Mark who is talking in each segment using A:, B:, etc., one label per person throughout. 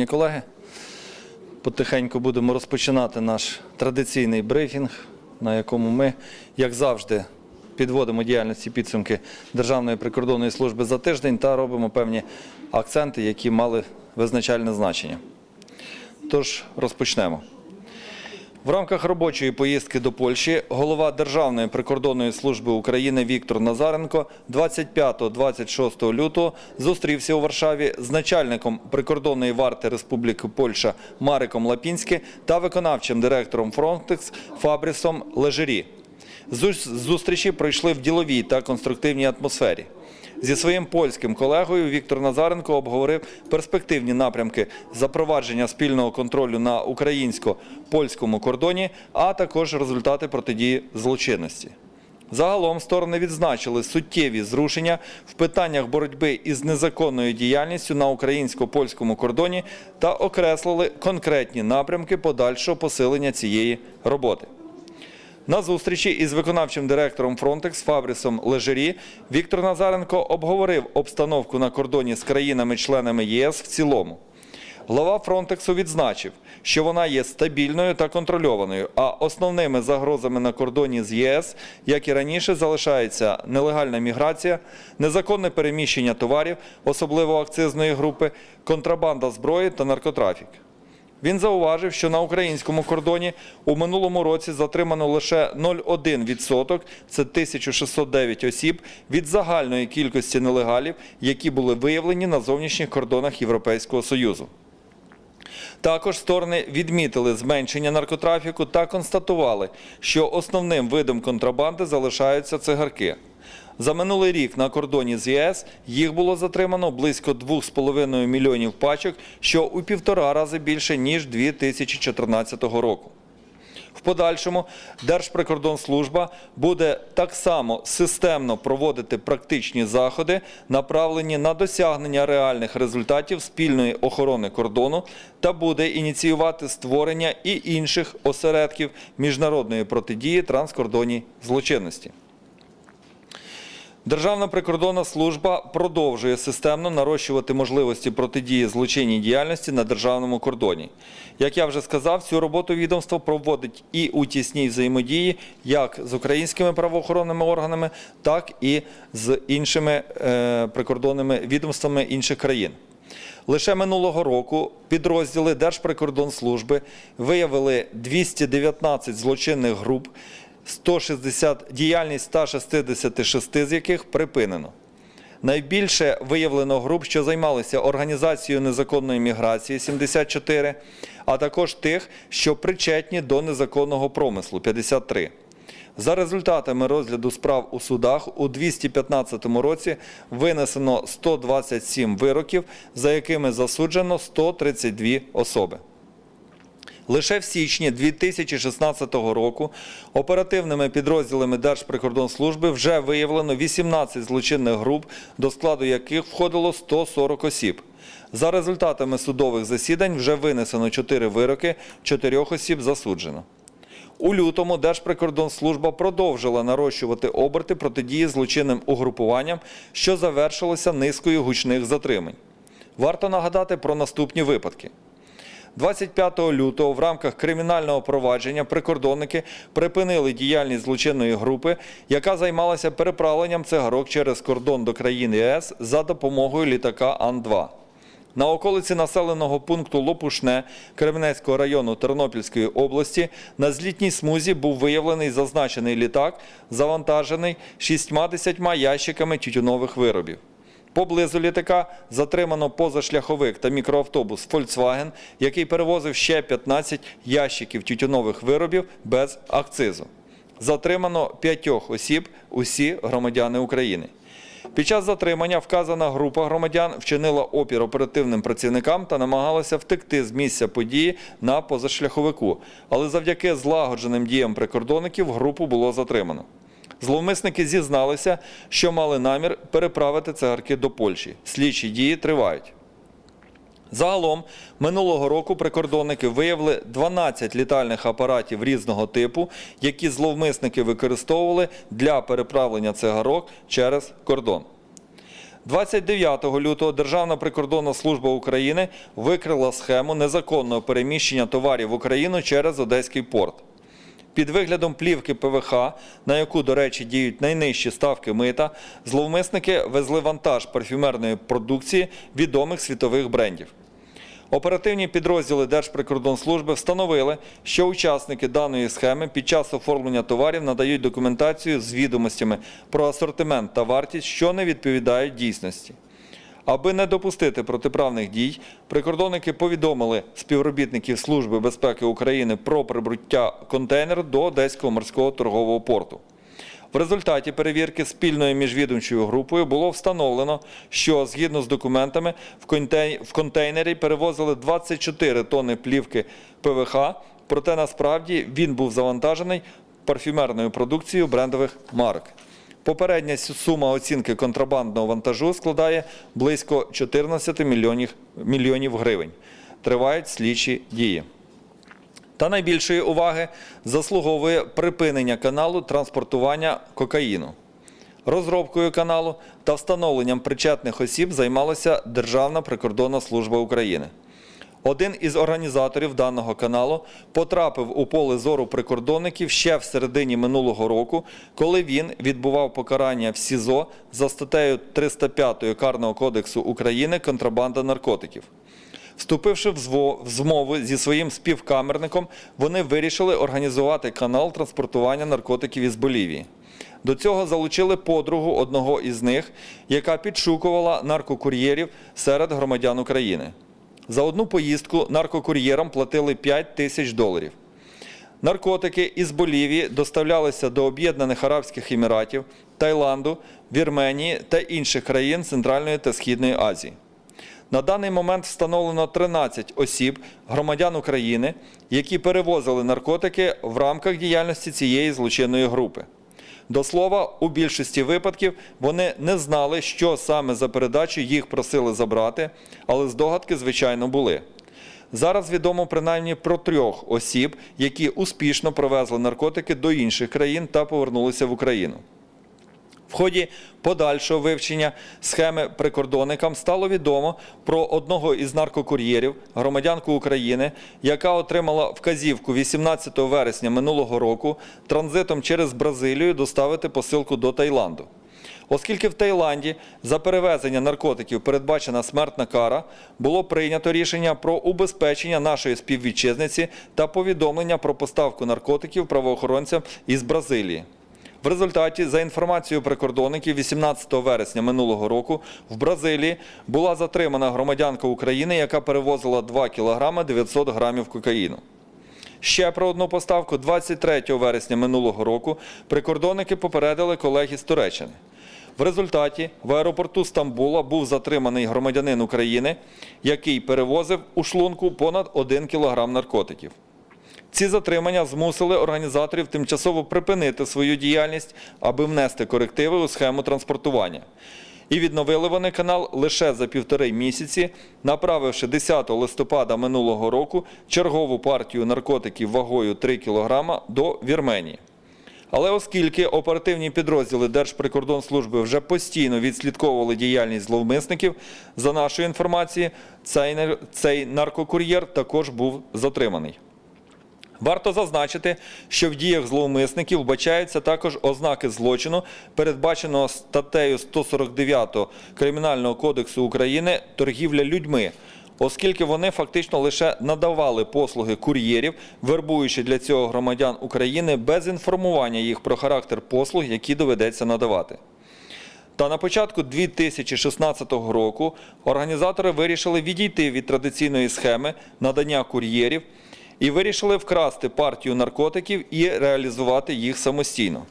A: Шановні колеги, потихеньку будемо розпочинати наш традиційний брифінг, на якому ми, як завжди, підводимо діяльності підсумки Державної прикордонної служби за тиждень та робимо певні акценти, які мали визначальне значення. Тож розпочнемо. В рамках робочої поїздки до Польщі голова Державної прикордонної служби України Віктор Назаренко 25-26 лютого зустрівся у Варшаві з начальником прикордонної варти Республіки Польща Мариком Лапінським та виконавчим директором Фронтекс Фабрісом Лежері. Зус- Зустрічі пройшли в діловій та конструктивній атмосфері. Зі своїм польським колегою Віктор Назаренко обговорив перспективні напрямки запровадження спільного контролю на українсько-польському кордоні, а також результати протидії злочинності. Загалом сторони відзначили суттєві зрушення в питаннях боротьби із незаконною діяльністю на українсько-польському кордоні та окреслили конкретні напрямки подальшого посилення цієї роботи. На зустрічі із виконавчим директором Frontex Фабрісом Лежері Віктор Назаренко обговорив обстановку на кордоні з країнами-членами ЄС в цілому. Глава Фронтексу відзначив, що вона є стабільною та контрольованою, а основними загрозами на кордоні з ЄС, як і раніше, залишаються нелегальна міграція, незаконне переміщення товарів, особливо акцизної групи, контрабанда зброї та наркотрафік. Він зауважив, що на українському кордоні у минулому році затримано лише 0,1%, це 1609 осіб від загальної кількості нелегалів, які були виявлені на зовнішніх кордонах Європейського Союзу. Також сторони відмітили зменшення наркотрафіку та констатували, що основним видом контрабанди залишаються цигарки. За минулий рік на кордоні з ЄС їх було затримано близько 2,5 мільйонів пачок, що у півтора рази більше ніж 2014 року. В подальшому Держприкордонслужба буде так само системно проводити практичні заходи, направлені на досягнення реальних результатів спільної охорони кордону та буде ініціювати створення і інших осередків міжнародної протидії транскордонній злочинності. Державна прикордонна служба продовжує системно нарощувати можливості протидії злочинній діяльності на державному кордоні. Як я вже сказав, цю роботу відомство проводить і у тісній взаємодії як з українськими правоохоронними органами, так і з іншими е, прикордонними відомствами інших країн. Лише минулого року підрозділи Держприкордонслужби виявили 219 злочинних груп, 160 діяльність 166 з яких припинено. Найбільше виявлено груп, що займалися організацією незаконної міграції 74, а також тих, що причетні до незаконного промислу 53. За результатами розгляду справ у судах у 215 році винесено 127 вироків, за якими засуджено 132 особи. Лише в січні 2016 року оперативними підрозділами Держприкордонслужби вже виявлено 18 злочинних груп, до складу яких входило 140 осіб. За результатами судових засідань вже винесено 4 вироки, 4 осіб засуджено. У лютому Держприкордонслужба продовжила нарощувати оберти протидії злочинним угрупуванням, що завершилося низкою гучних затримань. Варто нагадати про наступні випадки. 25 лютого в рамках кримінального провадження прикордонники припинили діяльність злочинної групи, яка займалася переправленням цигарок через кордон до країн ЄС за допомогою літака Ан-2. На околиці населеного пункту Лопушне Кременецького району Тернопільської області на злітній смузі був виявлений зазначений літак, завантажений 60 ящиками тютюнових виробів. Поблизу літака затримано позашляховик та мікроавтобус Volkswagen, який перевозив ще 15 ящиків тютюнових виробів без акцизу. Затримано п'ятьох осіб, усі громадяни України. Під час затримання вказана група громадян вчинила опір оперативним працівникам та намагалася втекти з місця події на позашляховику. Але завдяки злагодженим діям прикордонників групу було затримано. Зловмисники зізналися, що мали намір переправити цигарки до Польщі. Слідчі дії тривають. Загалом минулого року прикордонники виявили 12 літальних апаратів різного типу, які зловмисники використовували для переправлення цигарок через кордон. 29 лютого Державна прикордонна служба України викрила схему незаконного переміщення товарів в Україну через Одеський порт. Під виглядом плівки ПВХ, на яку, до речі, діють найнижчі ставки мита, зловмисники везли вантаж парфюмерної продукції відомих світових брендів. Оперативні підрозділи Держприкордонслужби встановили, що учасники даної схеми під час оформлення товарів надають документацію з відомостями про асортимент та вартість, що не відповідають дійсності. Аби не допустити протиправних дій, прикордонники повідомили співробітників Служби безпеки України про прибуття контейнеру до Одеського морського торгового порту. В результаті перевірки спільною міжвідомчою групою було встановлено, що згідно з документами в контейнері перевозили 24 тонни плівки ПВХ, проте насправді він був завантажений парфюмерною продукцією брендових марок. Попередня сума оцінки контрабандного вантажу складає близько 14 мільйонів, мільйонів гривень. Тривають слідчі дії. Та найбільшої уваги заслуговує припинення каналу транспортування кокаїну. Розробкою каналу та встановленням причетних осіб займалася Державна прикордонна служба України. Один із організаторів даного каналу потрапив у поле зору прикордонників ще в середині минулого року, коли він відбував покарання в СІЗО за статтею 305 Карного кодексу України контрабанда наркотиків. Вступивши в змову зі своїм співкамерником, вони вирішили організувати канал транспортування наркотиків із Болівії. До цього залучили подругу одного із них, яка підшукувала наркокур'єрів серед громадян України. За одну поїздку наркокур'єрам платили 5 тисяч доларів. Наркотики із Болівії доставлялися до Об'єднаних Арабських Еміратів, Таїланду, Вірменії та інших країн Центральної та Східної Азії. На даний момент встановлено 13 осіб, громадян України, які перевозили наркотики в рамках діяльності цієї злочинної групи. До слова, у більшості випадків вони не знали, що саме за передачу їх просили забрати, але здогадки, звичайно, були. Зараз відомо принаймні про трьох осіб, які успішно провезли наркотики до інших країн та повернулися в Україну. В ході подальшого вивчення схеми прикордонникам стало відомо про одного із наркокур'єрів, громадянку України, яка отримала вказівку 18 вересня минулого року транзитом через Бразилію доставити посилку до Таїланду. Оскільки в Таїланді за перевезення наркотиків передбачена смертна кара, було прийнято рішення про убезпечення нашої співвітчизниці та повідомлення про поставку наркотиків правоохоронцям із Бразилії. В результаті, за інформацією прикордонників, 18 вересня минулого року в Бразилії була затримана громадянка України, яка перевозила 2 кг 900 грамів кокаїну. Ще про одну поставку 23 вересня минулого року прикордонники попередили колег із Туреччини. В результаті в аеропорту Стамбула був затриманий громадянин України, який перевозив у шлунку понад 1 кг наркотиків. Ці затримання змусили організаторів тимчасово припинити свою діяльність, аби внести корективи у схему транспортування. І відновили вони канал лише за півтори місяці, направивши 10 листопада минулого року чергову партію наркотиків вагою 3 кг до Вірменії. Але оскільки оперативні підрозділи Держприкордонслужби вже постійно відслідковували діяльність зловмисників, за нашою інформацією, цей, наркокур'єр також був затриманий. Варто зазначити, що в діях зловмисників вбачаються також ознаки злочину, передбаченого статтею 149 Кримінального кодексу України торгівля людьми, оскільки вони фактично лише надавали послуги кур'єрів, вербуючи для цього громадян України без інформування їх про характер послуг, які доведеться надавати. Та на початку 2016 року організатори вирішили відійти від традиційної схеми надання кур'єрів і вирішили вкрасти партію наркотиків і реалізувати їх самостійно.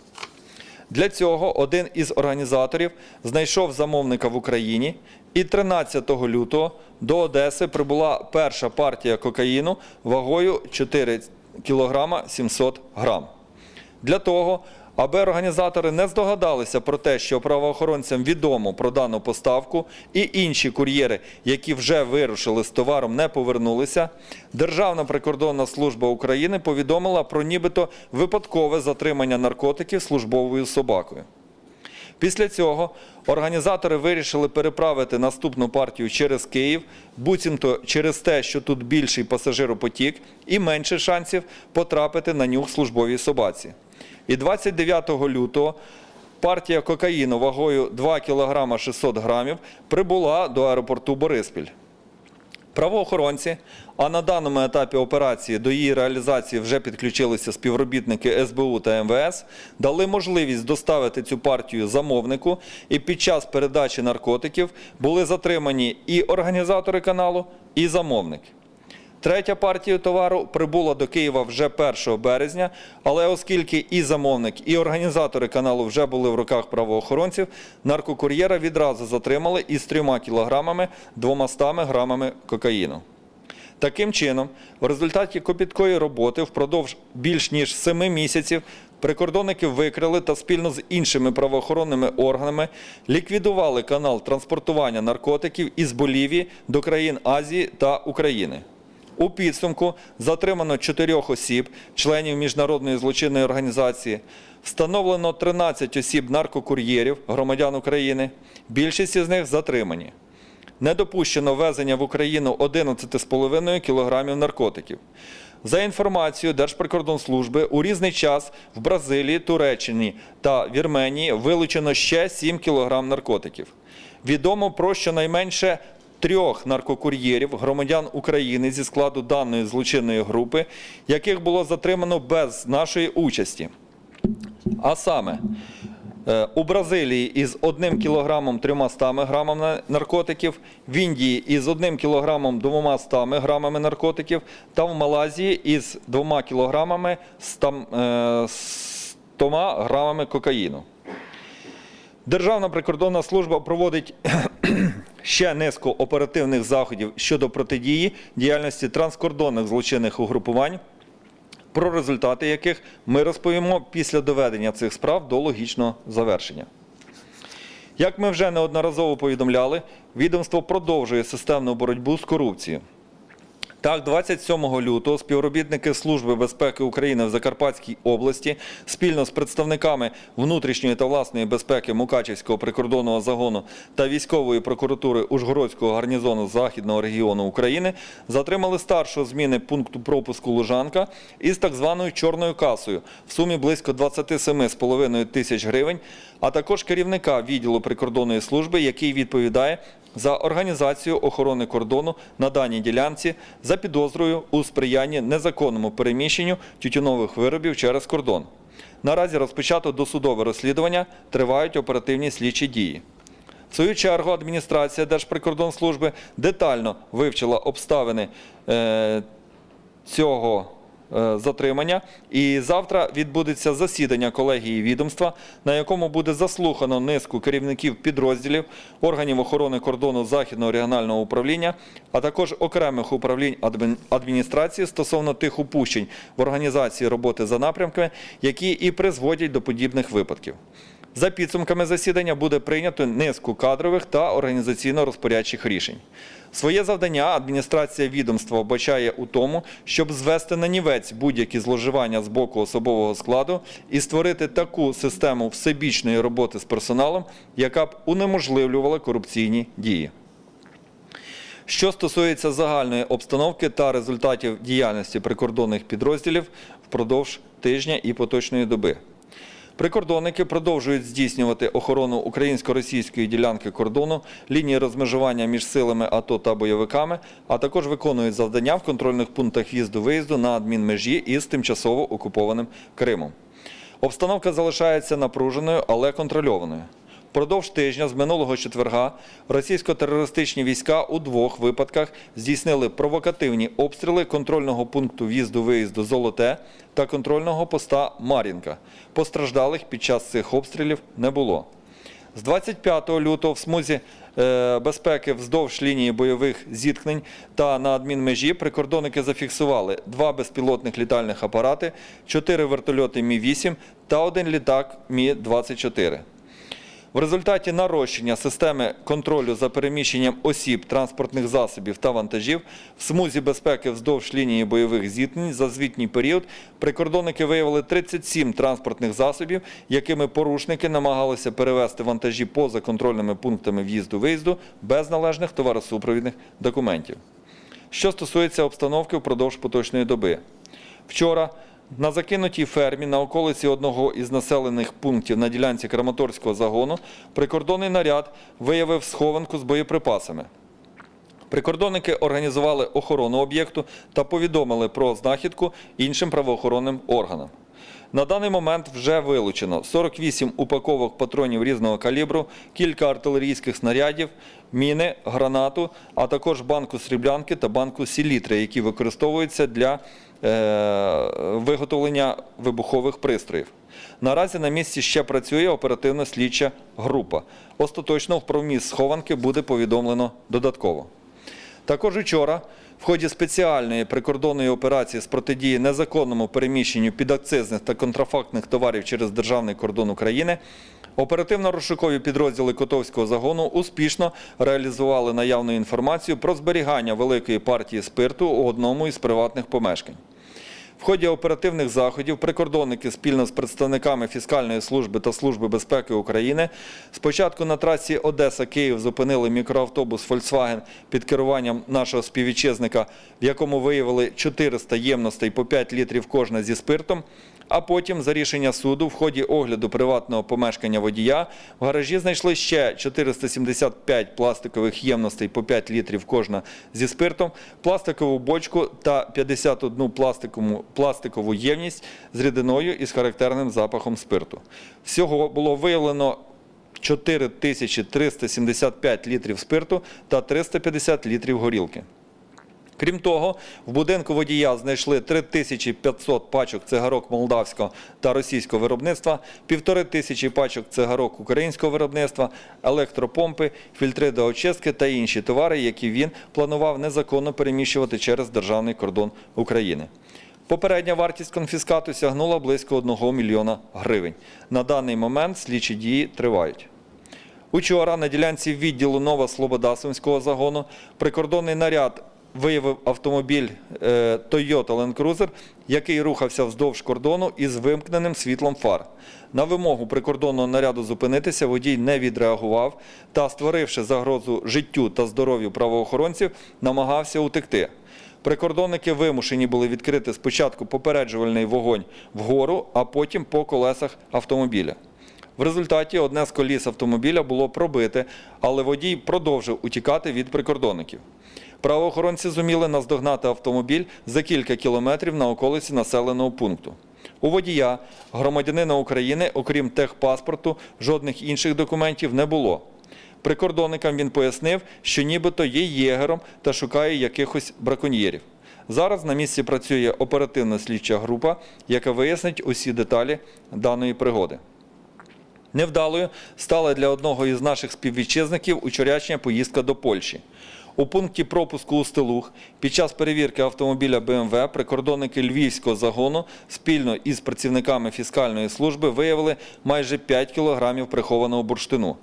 A: Для цього один із організаторів знайшов замовника в Україні, і 13 лютого до Одеси прибула перша партія кокаїну вагою 4 кг 700 грам. Для того, аби організатори не здогадалися про те, що правоохоронцям відомо про дану поставку, і інші кур'єри, які вже вирушили з товаром, не повернулися, Державна прикордонна служба України повідомила про нібито випадкове затримання наркотиків службовою собакою. Після цього організатори вирішили переправити наступну партію через Київ, буцімто через те, що тут більший пасажиропотік і менше шансів потрапити на нюх службовій собаці. І 29 лютого партія кокаїну вагою 2 кг 600 грамів прибула до аеропорту Бориспіль. Правоохоронці, а на даному етапі операції до її реалізації вже підключилися співробітники СБУ та МВС, дали можливість доставити цю партію замовнику, і під час передачі наркотиків були затримані і організатори каналу, і замовник. Третя партія товару прибула до Києва вже 1 березня, але оскільки і замовник, і організатори каналу вже були в руках правоохоронців, наркокур'єра відразу затримали із 3 кілограмами 200 грамами кокаїну. Таким чином, в результаті копіткої роботи впродовж більш ніж 7 місяців прикордонники викрили та спільно з іншими правоохоронними органами ліквідували канал транспортування наркотиків із Болівії до країн Азії та України. У підсумку затримано чотирьох осіб, членів міжнародної злочинної організації. Встановлено 13 осіб наркокур'єрів, громадян України. Більшість із них затримані. Не допущено ввезення в Україну 11,5 кг наркотиків. За інформацією Держприкордонслужби, у різний час в Бразилії, Туреччині та Вірменії вилучено ще 7 кг наркотиків. Відомо про щонайменше трьох наркокур'єрів громадян України зі складу даної злочинної групи, яких було затримано без нашої участі. А саме е, у Бразилії із 1 кілограмом 300 грамами наркотиків, в Індії із 1 кілограмом 200 грамами наркотиків та в Малайзії із 2 кілограмами 100 е, 100 грамами кокаїну. Державна прикордонна служба проводить ще низку оперативних заходів щодо протидії діяльності транскордонних злочинних угрупувань, про результати яких ми розповімо після доведення цих справ до логічного завершення. Як ми вже неодноразово повідомляли, відомство продовжує системну боротьбу з корупцією. Так, 27 лютого співробітники Служби безпеки України в Закарпатській області спільно з представниками внутрішньої та власної безпеки Мукачівського прикордонного загону та військової прокуратури Ужгородського гарнізону Західного регіону України затримали старшого зміни пункту пропуску Лужанка із так званою чорною касою в сумі близько 27,5 тисяч гривень, а також керівника відділу прикордонної служби, який відповідає за організацію охорони кордону на даній ділянці за підозрою у сприянні незаконному переміщенню тютюнових виробів через кордон. Наразі розпочато досудове розслідування, тривають оперативні слідчі дії. В свою чергу адміністрація Держприкордонслужби детально вивчила обставини е, цього затримання. І завтра відбудеться засідання колегії відомства, на якому буде заслухано низку керівників підрозділів, органів охорони кордону Західного регіонального управління, а також окремих управлінь адміністрації стосовно тих упущень в організації роботи за напрямками, які і призводять до подібних випадків. За підсумками засідання буде прийнято низку кадрових та організаційно-розпорядчих рішень. Своє завдання адміністрація відомства вбачає у тому, щоб звести на нівець будь-які зловживання з боку особового складу і створити таку систему всебічної роботи з персоналом, яка б унеможливлювала корупційні дії. Що стосується загальної обстановки та результатів діяльності прикордонних підрозділів впродовж тижня і поточної доби. Прикордонники продовжують здійснювати охорону українсько-російської ділянки кордону, лінії розмежування між силами АТО та бойовиками, а також виконують завдання в контрольних пунктах в'їзду-виїзду на адмінмежі із тимчасово окупованим Кримом. Обстановка залишається напруженою, але контрольованою. Впродовж тижня з минулого четверга російсько-терористичні війська у двох випадках здійснили провокативні обстріли контрольного пункту в'їзду-виїзду Золоте та контрольного поста Мар'їнка. Постраждалих під час цих обстрілів не було. З 25 лютого в смузі е, безпеки вздовж лінії бойових зіткнень та на адмінмежі прикордонники зафіксували два безпілотних літальних апарати, чотири вертольоти Мі-8 та один літак Мі-24. В результаті нарощення системи контролю за переміщенням осіб, транспортних засобів та вантажів в смузі безпеки вздовж лінії бойових зіткнень за звітній період прикордонники виявили 37 транспортних засобів, якими порушники намагалися перевезти вантажі поза контрольними пунктами в'їзду-виїзду без належних товаросупровідних документів. Що стосується обстановки впродовж поточної доби. Вчора на закинутій фермі на околиці одного із населених пунктів на ділянці Краматорського загону прикордонний наряд виявив схованку з боєприпасами. Прикордонники організували охорону об'єкту та повідомили про знахідку іншим правоохоронним органам. На даний момент вже вилучено 48 упаковок патронів різного калібру, кілька артилерійських снарядів, міни, гранату, а також банку сріблянки та банку сілітри, які використовуються для виготовлення вибухових пристроїв. Наразі на місці ще працює оперативна слідча група. Остаточно про вміст схованки буде повідомлено додатково. Також учора в ході спеціальної прикордонної операції з протидії незаконному переміщенню підакцизних та контрафактних товарів через державний кордон України оперативно-розшукові підрозділи Котовського загону успішно реалізували наявну інформацію про зберігання великої партії спирту у одному із приватних помешкань. В ході оперативних заходів прикордонники спільно з представниками фіскальної служби та Служби безпеки України спочатку на трасі Одеса-Київ зупинили мікроавтобус Volkswagen під керуванням нашого співвітчизника, в якому виявили 400 ємностей по 5 літрів кожна зі спиртом. А потім, за рішення суду, в ході огляду приватного помешкання водія в гаражі знайшли ще 475 пластикових ємностей по 5 літрів кожна зі спиртом, пластикову бочку та 51 пластикову, пластикову ємність з рідиною із характерним запахом спирту. Всього було виявлено 4375 літрів спирту та 350 літрів горілки. Крім того, в будинку водія знайшли 3500 пачок цигарок молдавського та російського виробництва, півтори тисячі пачок цигарок українського виробництва, електропомпи, фільтри до очистки та інші товари, які він планував незаконно переміщувати через державний кордон України. Попередня вартість конфіскату сягнула близько 1 мільйона гривень. На даний момент слідчі дії тривають. Учора на ділянці відділу Нова Слобода Сумського загону прикордонний наряд виявив автомобіль е, Toyota Land Cruiser, який рухався вздовж кордону із вимкненим світлом фар. На вимогу прикордонного наряду зупинитися водій не відреагував та, створивши загрозу життю та здоров'ю правоохоронців, намагався утекти. Прикордонники вимушені були відкрити спочатку попереджувальний вогонь вгору, а потім по колесах автомобіля. В результаті одне з коліс автомобіля було пробите, але водій продовжив утікати від прикордонників. Правоохоронці зуміли наздогнати автомобіль за кілька кілометрів на околиці населеного пункту. У водія, громадянина України, окрім техпаспорту, жодних інших документів не було. Прикордонникам він пояснив, що нібито є єгером та шукає якихось браконьєрів. Зараз на місці працює оперативна слідча група, яка вияснить усі деталі даної пригоди. Невдалою стала для одного із наших співвітчизників учорячня поїздка до Польщі. У пункті пропуску у Стилух під час перевірки автомобіля БМВ прикордонники львівського загону спільно із працівниками фіскальної служби виявили майже 5 кілограмів прихованого бурштину.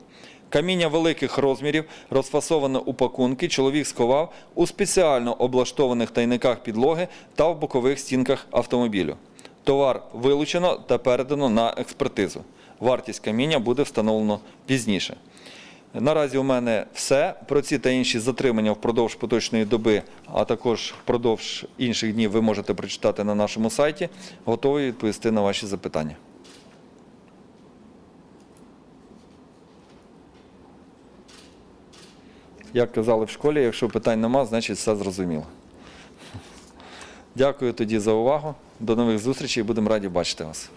A: Каміння великих розмірів, розфасоване у пакунки, чоловік сховав у спеціально облаштованих тайниках підлоги та в бокових стінках автомобілю. Товар вилучено та передано на експертизу. Вартість каміння буде встановлено пізніше. Наразі у мене все. Про ці та інші затримання впродовж поточної доби, а також впродовж інших днів ви можете прочитати на нашому сайті. Готовий відповісти на ваші запитання. Як казали в школі, якщо питань нема, значить все зрозуміло. Дякую тоді за увагу. До нових зустрічей. Будемо раді бачити вас.